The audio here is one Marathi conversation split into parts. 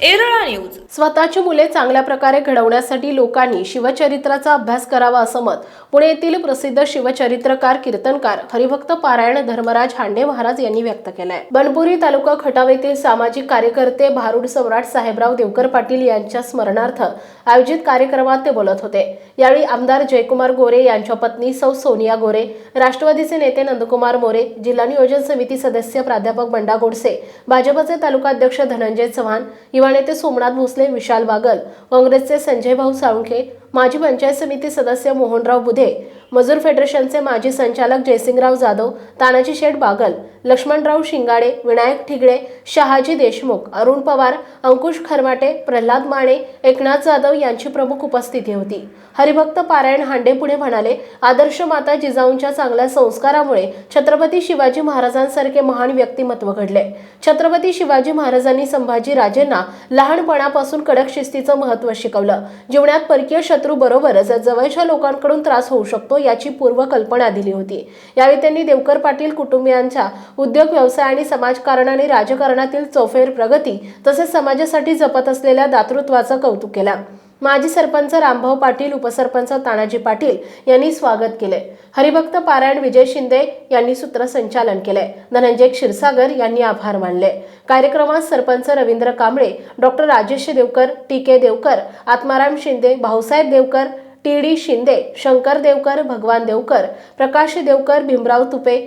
एरळा न्यूज. स्वतःची मुले चांगल्या प्रकारे घडवण्यासाठी लोकांनी शिवचरित्राचा अभ्यास करावा असं मत. पुणे येथील प्रसिद्ध शिवचरित्रकार कीर्तनकार हरिभक्त पारायण धर्मराज हांडे महाराज यांनी व्यक्त केलाय. बनपुरी तालुका खटाव येथील सामाजिक कार्यकर्ते भारूड सम्राट साहेबराव देवकर पाटील यांच्या स्मरणार्थ आयोजित कार्यक्रमात ते बोलत होते. यावेळी आमदार जयकुमार गोरे यांच्या पत्नी सौ सोनिया गोरे राष्ट्रवादीचे नेते नंदकुमार मोरे जिल्हा नियोजन समिती सदस्य प्राध्यापक बंडा गोडसे भाजपचे तालुकाध्यक्ष धनंजय चव्हाण युवा नेते सोमनाथ भोसले विशाल बागल काँग्रेसचे संजय भाऊ साळुंखे माजी पंचायत समिती सदस्य मोहनराव बुधे मजूर फेडरेशनचे माजी संचालक जयसिंगराव जाधव तानाजी शेठ बागल लक्ष्मणराव शिंगाडे विनायक ठिगळे शहाजी देशमुख अरुण पवार अंकुश खरमाटे प्रल्हाद माने एकनाथ जाधव यांची प्रमुख उपस्थिती होती. हरिभक्त पारायण हांडे पुढे म्हणाले आदर्श माता जिजाऊंच्या चांगल्या संस्कारामुळे छत्रपती शिवाजी महाराजांसारखे महान व्यक्तिमत्व घडले. छत्रपती शिवाजी महाराजांनी संभाजी राजेंना लहानपणापासून कडक शिस्तीचं महत्त्व शिकवलं. जीवनात परकीय शत्रूबरोबरच जवळच्या लोकांकडून त्रास होऊ शकतो याची पूर्वकल्पना दिली होती. यावेळी त्यांनी देवकर पाटील कुटुंबियांच्या उद्योग व्यवसाय आणि समाजकारण आणि राजकारणातील चौफेर प्रगती तसेच समाजासाठी जपत असलेल्या दातृत्वाचं कौतुक केलं. माजी सरपंच रामभाऊ पाटील उपसरपंच तानाजी पाटील यांनी स्वागत केले हरिभक्त पारायण विजय शिंदे यांनी सूत्रसंचालन केले धनंजय क्षीरसागर यांनी आभार मानले. कार्यक्रमात sarpanch Ravindra Kamble doctor Rajesh Devkar T K Devkar Atmaram Shinde Bhausaheb Devkar T D Shinde Shankar Devkar Bhagwan Devkar Prakash Devkar Bhimrao Tupe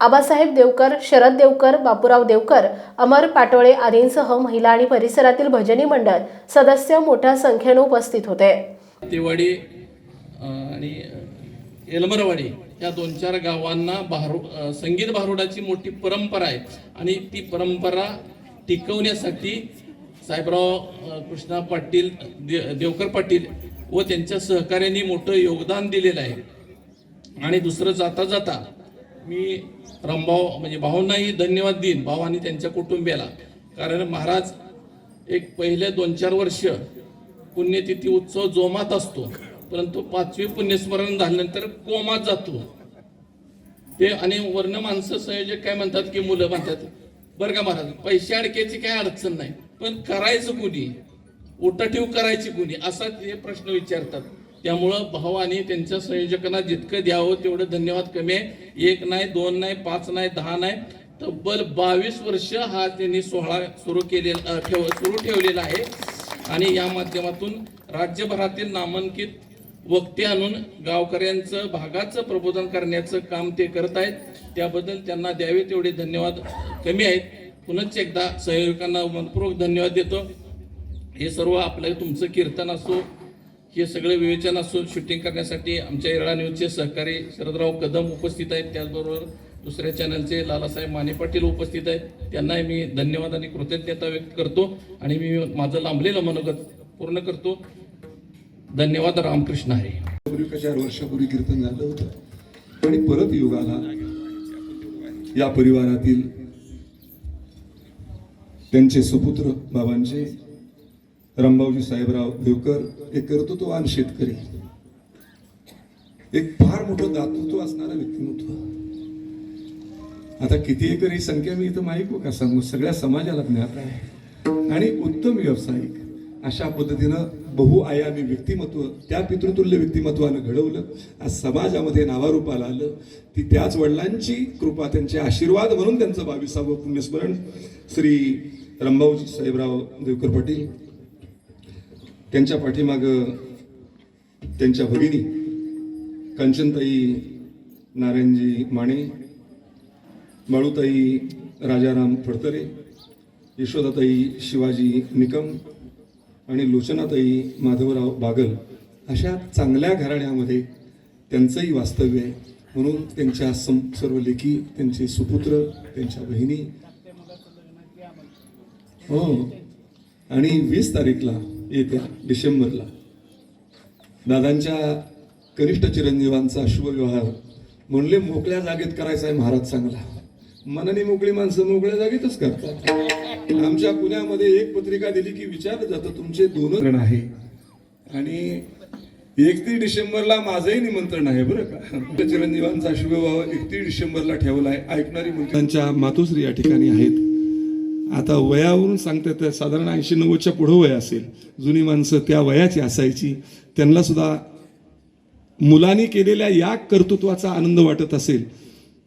Abasaheb Devkar Sharad Devkar Bapurao Devkar अमर पाटोळे आदींसह महिला आणि परिसरातील भजनी मंडळ सदस्य मोठ्या संख्येने उपस्थित होते. तेवाडी आणि एलमरवाडी या दोन चार गावांना भारू संगीत भारुडाची मोठी परंपरा आहे. आणि ती परंपरा टिकवण्यासाठी साहेबराव कृष्णा पाटील दे देवकर पाटील व त्यांच्या सहकार्यांनी मोठं योगदान दिलेलं आहे. आणि दुसरं जाता जाता मी रामभाऊ म्हणजे भाऊंनाही धन्यवाद देईन भाऊ आणि त्यांच्या कुटुंबियाला. कारण महाराज एक पहिले दोन चार वर्ष पुण्यतिथी उत्सव जोमात असतो परंतु पाचवी पुण्यस्मरण झाल्यानंतर कोमात जातो. ते आणि वर्ण माणसं संयोजक काय म्हणतात की मुलं म्हणतात बरं का महाराज पैसे अडक्याची काय अडचण नाही पण करायचं कुणी? उठाठीव करायची कुणी? असा हे प्रश्न विचारतात. त्यामुळं भावाने त्यांच्या संयोजकांना जितकं द्यावं तेवढं धन्यवाद कमी आहे. एक नाही दोन नाही पाच नाही दहा नाही. तब्बल बावीस वर्ष हा त्यांनी सोहळा सुरू केलेला ठेव सुरू ठेवलेला आहे. आणि या माध्यमातून राज्यभरातील नामांकित वक्ते आणून गावकऱ्यांचं भागाचं प्रबोधन करण्याचं काम ते करत आहेत. त्याबद्दल त्यांना द्यावे तेवढे धन्यवाद कमी आहेत. पुनश्च एकदा सहयोगांना मनपूर्वक धन्यवाद देतो. हे सर्व आपलं तुमचं कीर्तन असो हे सगळं विवेचन असून शूटिंग करण्यासाठी आमच्या येरळा न्यूजचे सहकारी शरदराव कदम उपस्थित आहेत. त्याचबरोबर दुसऱ्या चॅनलचे लालासाहेब माने पाटील उपस्थित आहेत. त्यांनाही मी धन्यवाद आणि कृतज्ञता व्यक्त करतो आणि मी माझं लांबलेलं मनोगत पूर्ण करतो. धन्यवाद. रामकृष्ण हरे चार वर्षापूर्वी कीर्तन झालं होतं? आणि परत युगाला या परिवारातील त्यांचे सुपुत्र बाबांचे रामभाऊजी साहेबराव देवकर एक कर्तृत्ववान शेतकरी. एक फार मोठं दातृत्व असणारा व्यक्तिमत्व. आता किती एकरी संख्या मी इथं माहीत का सांगू? सगळ्या समाजाला ज्ञात आहे. आणि उत्तम व्यावसायिक अशा पद्धतीनं बहुआयामी व्यक्तिमत्व त्या पितृतुल्य व्यक्तिमत्वानं घडवलं. आज समाजामध्ये नावारूपाला आलं ती त्याच वडिलांची कृपा त्यांचे आशीर्वाद म्हणून त्यांचं बावीसावं पुण्यस्मरण श्री रंभाऊजी साहेबराव देवकर पाटील त्यांच्या पाठीमाग त्यांच्या भगिनी कंचनताई नारायणजी माने बाळूताई राजाराम फडतरे यशोदाताई शिवाजी निकम आणि लोचनाताई माधवराव बागल अशा चांगल्या घराण्यामध्ये त्यांचंही वास्तव्य आहे. म्हणून त्यांच्या सम सर्व लेखी त्यांचे सुपुत्र त्यांच्या बहिणी. हो. आणि वीस तारीखला येत्या डिसेंबरला. दादांच्या कनिष्ठ चिरंजीवांचा शुभविवाह म्हणले मोकळ्या जागेत करायचा आहे महाराज चांगला. मनाने मोकळी माणसं मोकळ्या जागेतच करतात. आमच्या पुण्यामध्ये एक पत्रिका दिली की विचारलं जातं तुमचे दोन जण आहे. आणि एकतीस डिसेंबरला माझंही निमंत्रण आहे बरं का? चिरंजीवांचा शुभभाव एकतीस डिसेंबरला ठेवलाय ऐकणारी त्यांच्या मातोश्री या ठिकाणी आहेत. आता वयावरून सांगतात तर साधारण ऐंशी नव्वदच्या पुढं वय असेल. जुनी माणसं त्या वयाची असायची. त्यांना सुद्धा मुलांनी केलेल्या या कर्तृत्वाचा आनंद वाटत असेल.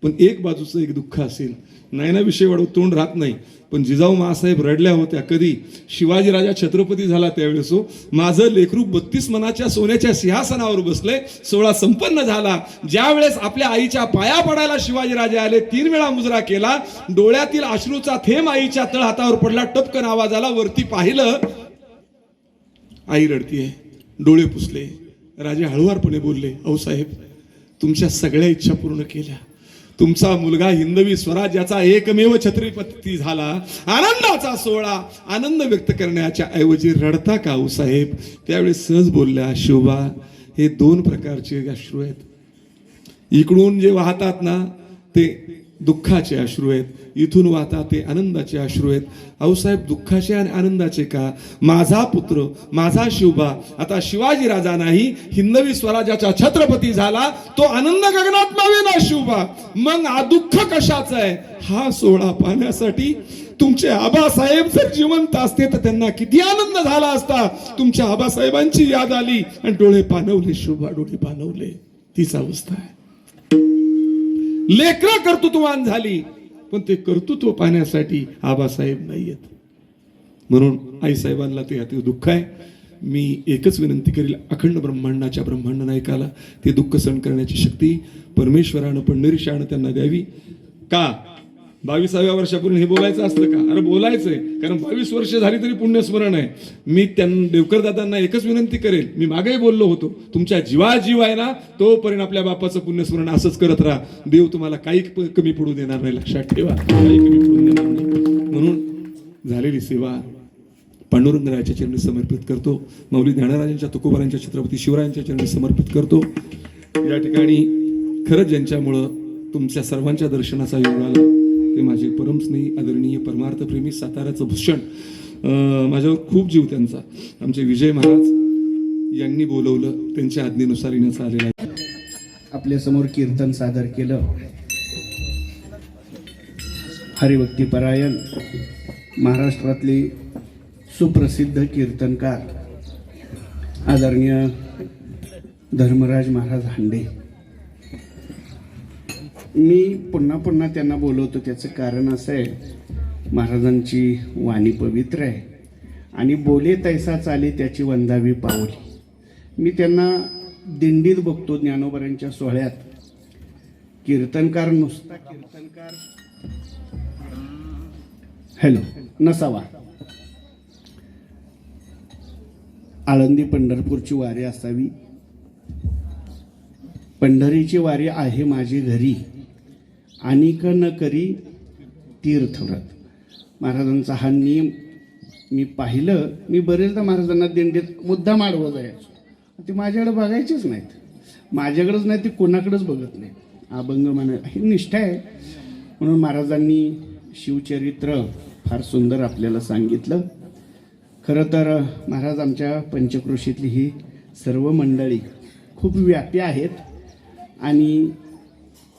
पण एक बाजूचं एक दुःख असेल. नयनाविषयी वाढव तोंड राहत नाही. पण जिजाऊ मासाहेब रडल्या होत्या कधी. शिवाजीराजा छत्रपती झाला त्यावेळेस हो. माझं लेखरूप बत्तीस मनाच्या सोन्याच्या सिंहासनावर बसले सोळा संपन्न झाला. ज्यावेळेस आपल्या आईच्या पाया पडायला शिवाजीराजे आले तीन वेळा मुजरा केला. डोळ्यातील अश्रूचा थेंब आईच्या तळ हातावर पडला. टपकन आवाज आला. वरती पाहिलं आई रडतीये. डोळे पुसले. राजे हळुवारपणे बोलले अहो साहेब तुमच्या सगळ्या इच्छा पूर्ण केल्या. तुमचा मुलगा हिंदवी स्वराज्याचा एकमेव छत्रपती झाला. आनंदाचा सोहळा आनंद व्यक्त करण्याच्या ऐवजी रडता काऊ साहेब? त्यावेळेस सहज बोलल्या शोभा हे दोन प्रकारचे अश्रू आहेत. इकडून जे वाहतात ना ते दुःखाचे अश्रू आहेत. इथून वाहता ते आनंदाचे अश्रू आहेत. आऊसाहेब दुःखाचे आणि आनंदाचे का? माझा पुत्र माझा शिवबा आता शिवाजी राजा नाही हिंदवी स्वराज्याचा छत्रपती झाला तो आनंद गगनात मावे ना शिवबा. मग हा दुःख कशाचा आहे? हा सोहळा पाहण्यासाठी तुमचे आबासाहेब जर जिवंत असते तर त्यांना किती आनंद झाला असता. तुमच्या आबासाहेबांची याद आली आणि डोळे पाणवले शोभा डोळे पानवले. तीच अवस्था आहे. लेकरं कर्तृत्ववान झाली. पण ते कर्तृत्व पाहण्यासाठी आबासाहेब नाही आहेत म्हणून आईसाहेबांना ते अति दुःख आहे. मी एकच विनंती करेल अखंड ब्रह्मांडाच्या ब्रह्मांड नायकाला ते दुःख सहन करण्याची शक्ती परमेश्वरानं पंढरीशानं त्यांना द्यावी. का? बावीसाव्या वर्षापूर्वी हे बोलायचं असतं का? अरे बोलायचंय. कारण बावीस वर्ष झाली तरी पुण्यस्मरण आहे. मी त्यांना देवकरदादांना एकच विनंती करेल. मी मागेही बोललो होतो तुमच्या जीवा जीव आहे ना तोपर्यंत आपल्या बापाचं पुण्यस्मरण असंच करत राहा. देव तुम्हाला काही कमी पडू देणार नाही. लक्षात ठेवा. काही कमी पडू देणार नाही. म्हणून झालेली सेवा पांडुरंगरायाच्या चरणी समर्पित करतो. मौली ज्ञानराजांच्या तुकोबारांच्या छत्रपती शिवरायांच्या चरणी समर्पित करतो. या ठिकाणी खरंच ज्यांच्यामुळं तुमच्या सर्वांच्या दर्शनाचा योग आला. ते माझे परमस्नेही आदरणीय परमार्थप्रेमी साताऱ्याचं भूषण माझ्यावर खूप जीव त्यांचा. आमचे विजय महाराज यांनी बोलवलं त्यांच्या आज्ञेनुसार येण्यास आलेलं आहे. आपल्यासमोर कीर्तन सादर केलं. हरिभक्तीपरायण महाराष्ट्रातले सुप्रसिद्ध कीर्तनकार आदरणीय धर्मराज महाराज हांडे. मी पुन्हा पुन्हा त्यांना बोलवतो. त्याचं कारण असं आहे महाराजांची वाणी पवित्र आहे. आणि बोले तैसा चाले त्याची वंदावी पावली मी त्यांना दिंडीत बघतो ज्ञानोबरांच्या सोहळ्यात. कीर्तनकार नुसता कीर्तनकार. हॅलो नसावा. आळंदी पंढरपूरची वारी असावी. पंढरीची वारी आहे माझी घरी. अनिक न करी तीर्थव्रत. महाराजांचा हा नियम मी पाहिलं. मी बरेचदा महाराजांना दिंडीत मुद्दा माडवं जायचो. ते माझ्याकडे बघायचेच नाहीत. माझ्याकडेच नाही ते कोणाकडेच बघत नाही अभंग म्हणा ही निष्ठा आहे. म्हणून महाराजांनी शिवचरित्र फार सुंदर आपल्याला सांगितलं. खरं तर महाराज आमच्या पंचक्रोशीतली ही सर्व मंडळी खूप व्यापी आहेत. आणि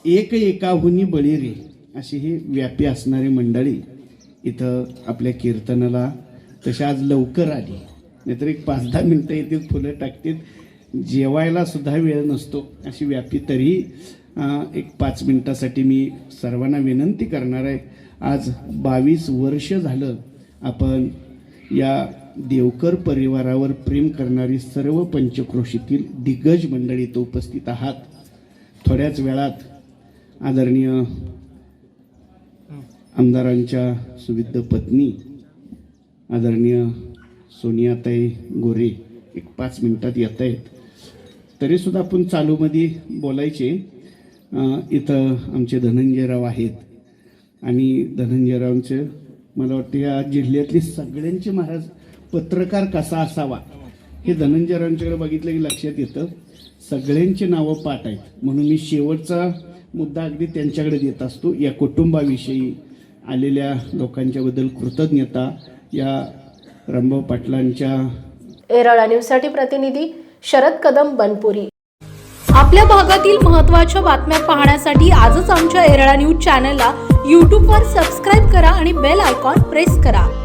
एक एकाहुनी बळीरे अशी ही व्यापी असणारी मंडळी इथं आपल्या कीर्तनाला तशी आज लवकर आली. नाहीतर एक पाच दहा मिनटं येतील फुलं टाकतील. जेवायला सुद्धा वेळ नसतो अशी व्यापी तरी एक पाच मिनटासाठी मी सर्वांना विनंती करणार आहे. आज बावीस वर्ष झालं आपण या देवकर परिवारावर प्रेम करणारी सर्व पंचक्रोशीतील दिग्गज मंडळी इथं उपस्थित आहात. थोड्याच वेळात आदरणीय आमदारांच्या सुविद्ध पत्नी आदरणीय सोनियाताई गोरे एक पाच मिनिटात येत आहेत. तरीसुद्धा आपण चालूमध्ये बोलायचे. इथं आमचे धनंजयराव आहेत. आणि धनंजयरावांचे मला वाटतं या जिल्ह्यातले सगळ्यांचे महाराज पत्रकार कसा असावा हे धनंजयरावांच्याकडे बघितलं की लक्षात येतं. सगळ्यांची नावं पाठ आहेत. म्हणून मी शेवटचा मुद्दा अगदी त्यांच्याकडे देत असतो. या कुटुंबाविषयी आलेल्या लोकांच्याबद्दल कृतज्ञता या रामभाऊ पाटलांच्या एरळा न्यूजसाठी प्रतिनिधी शरद कदम बनपुरी. आपल्या भागातील महत्त्वाच्या बातम्या पाहण्यासाठी आजच आमच्या एरळा न्यूज चॅनलला यूट्यूबवर सबस्क्राईब करा आणि बेल आयकॉन प्रेस करा.